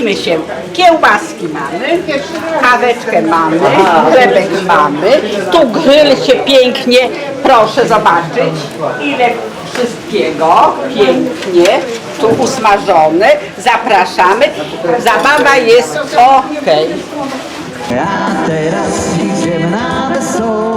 bawimy się. Kiełbaski mamy, kaweczkę mamy, chlebek mamy. Tu grill się pięknie, proszę zobaczyć, ile wszystkiego pięknie tu usmażone. Zapraszamy. Zabawa jest okej. A teraz idziemy na wesoło.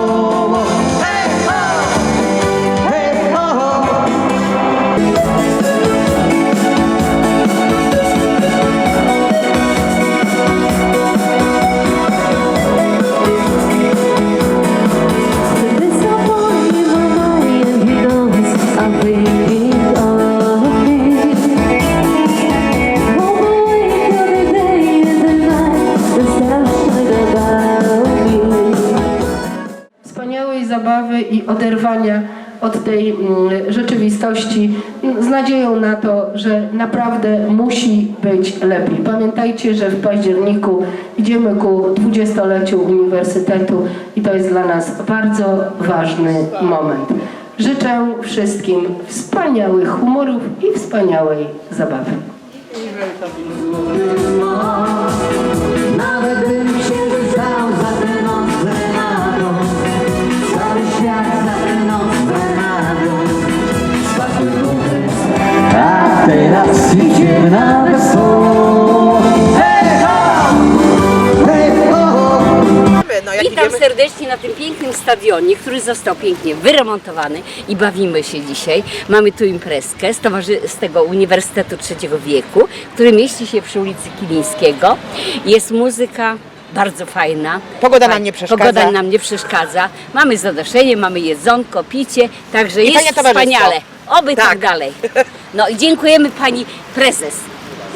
Oderwania od tej mm, rzeczywistości mm, z nadzieją na to, że naprawdę musi być lepiej. Pamiętajcie, że w październiku idziemy ku dwudziestoleciu Uniwersytetu i to jest dla nas bardzo ważny moment. Życzę wszystkim wspaniałych humorów i wspaniałej zabawy. Witam serdecznie na tym pięknym stadionie, który został pięknie wyremontowany i bawimy się dzisiaj. Mamy tu imprezkę z, towarzy- z tego Uniwersytetu Trzeciego Wieku, który mieści się przy ulicy Kilińskiego. Jest muzyka bardzo fajna. Pogoda nam nie przeszkadza. Pogoda nam nie przeszkadza. Mamy zadaszenie, mamy jedzonko, picie, także jest fajne towarzystwo. wspaniale. Oby tak. Tak. dalej. No i dziękujemy pani prezes.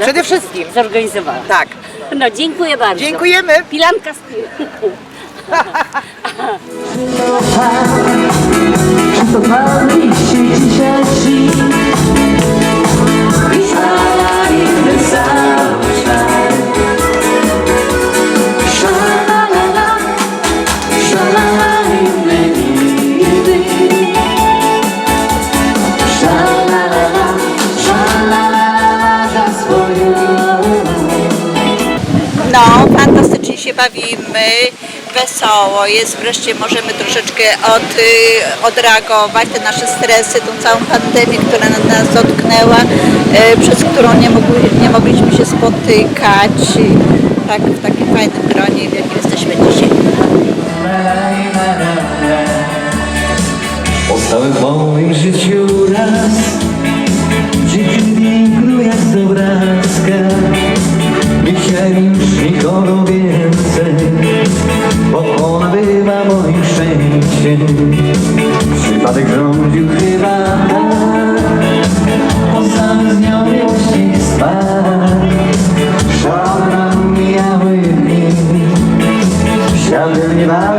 Przede wszystkim. Zorganizowała. Tak. No dziękuję bardzo. Dziękujemy. Pilanka z pił. Czy to bawicie dzisiaj ci? I szalali cały świat. Szalalala, szalalali my nigdy. Szalalala, szalalala za swoją. No, fantastycznie się bawimy, wesoło. Jest, wreszcie możemy troszeczkę od, y, odreagować. Te nasze stresy, tą całą pandemię, która na nas dotknęła, y, przez którą nie, mogły, nie mogliśmy się spotykać. Tak, w takim fajnym gronie, w jakim jesteśmy dzisiaj. Powstałem w moim życiu raz. Dzięki pięknu jak z obrazka. Chciałem już nikogo więcej Bo była moim szczęściem Przypadek rządził chyba tak. Po samym z nią miłości spać Szalone nam mijały dni. Świat był nieważny,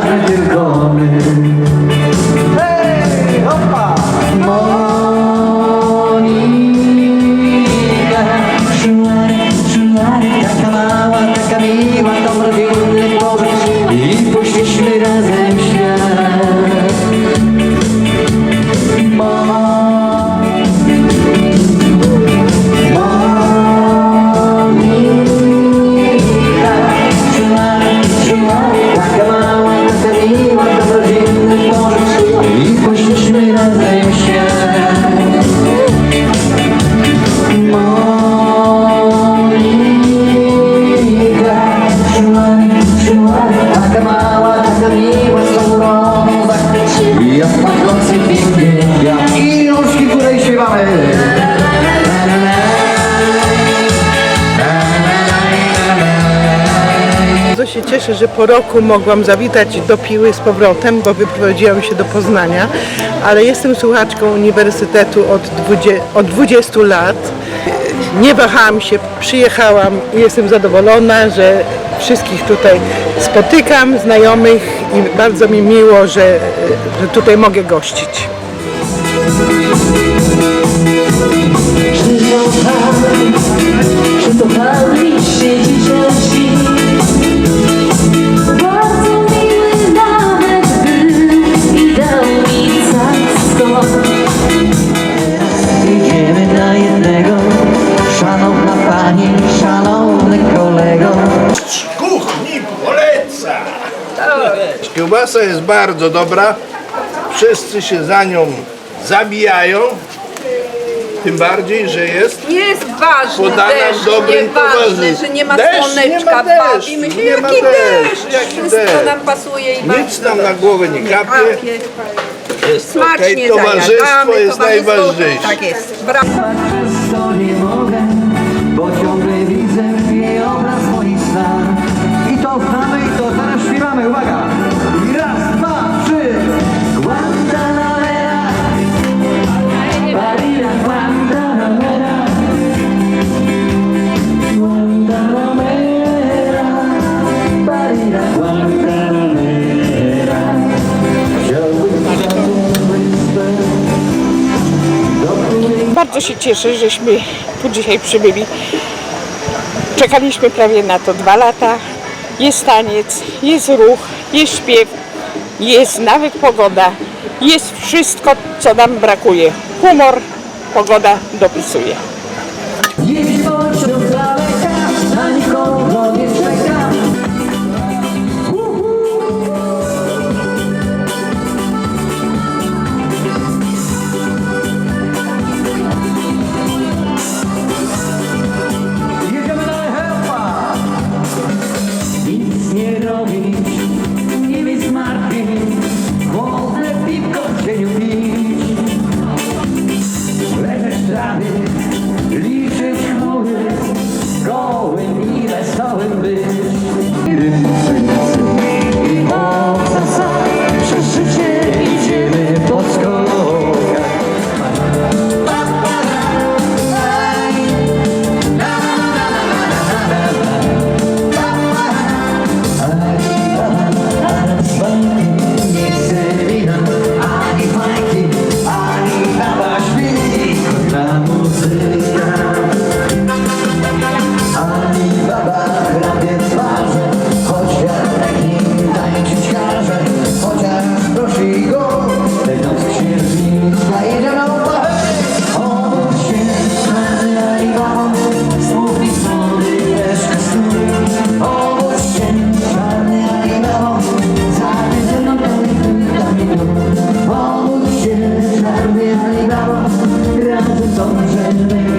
cieszę, że po roku mogłam zawitać do Piły z powrotem, bo wyprowadziłam się do Poznania, ale jestem słuchaczką Uniwersytetu od 20, od 20 lat. Nie wahałam się, przyjechałam i jestem zadowolona, że wszystkich tutaj spotykam, znajomych i bardzo mi miło, że, że tutaj mogę gościć. Kiełbasa jest bardzo dobra. Wszyscy się za nią zabijają. Tym bardziej, że jest Jest ważny podana w deszcz, dobrym nieważne, towarzystwie. że nie ma Deszcz, słoneczka, nie ma deszcz, bawimy się, nie ma jaki deszcz, deszcz, jaki wszystko deszcz. nam pasuje i nic nam na głowę nie kapie. kapie. Jest Smacznie okej. Towarzystwo zajadamy, jest towarzystwo- najważniejsze. Tak jest. Brawo. Bardzo się cieszę, żeśmy tu dzisiaj przybyli. Czekaliśmy prawie na to dwa lata. Jest taniec, jest ruch, jest śpiew, jest nawet pogoda. Jest wszystko, co nam brakuje. Humor, pogoda dopisuje. Kaffee Don't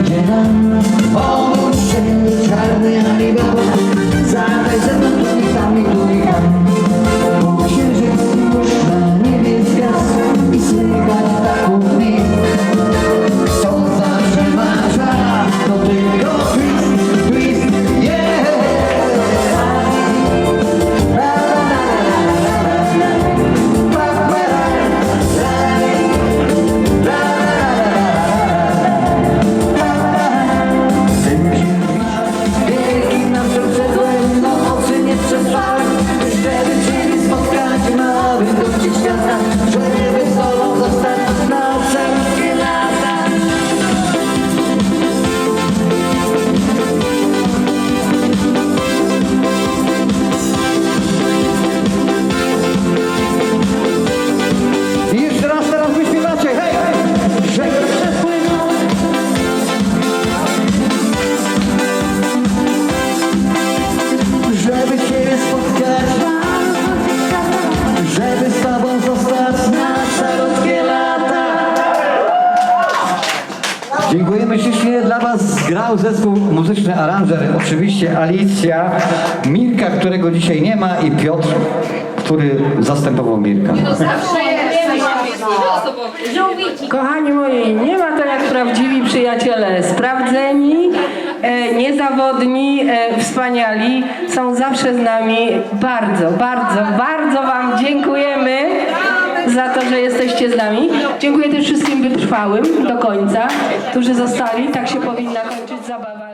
Dziękujemy ślicznie. Dla Was grał zespół muzyczny aranżer, oczywiście Alicja, Mirka, którego dzisiaj nie ma i Piotr, który zastępował Mirka. Kochani moi, nie ma to jak prawdziwi przyjaciele, sprawdzeni, e, niezawodni, e, wspaniali, są zawsze z nami. Bardzo, bardzo, bardzo Wam dziękujemy za to, że jesteście z nami. Dziękuję też wszystkim wytrwałym do końca, którzy zostali. Tak się powinna kończyć zabawa.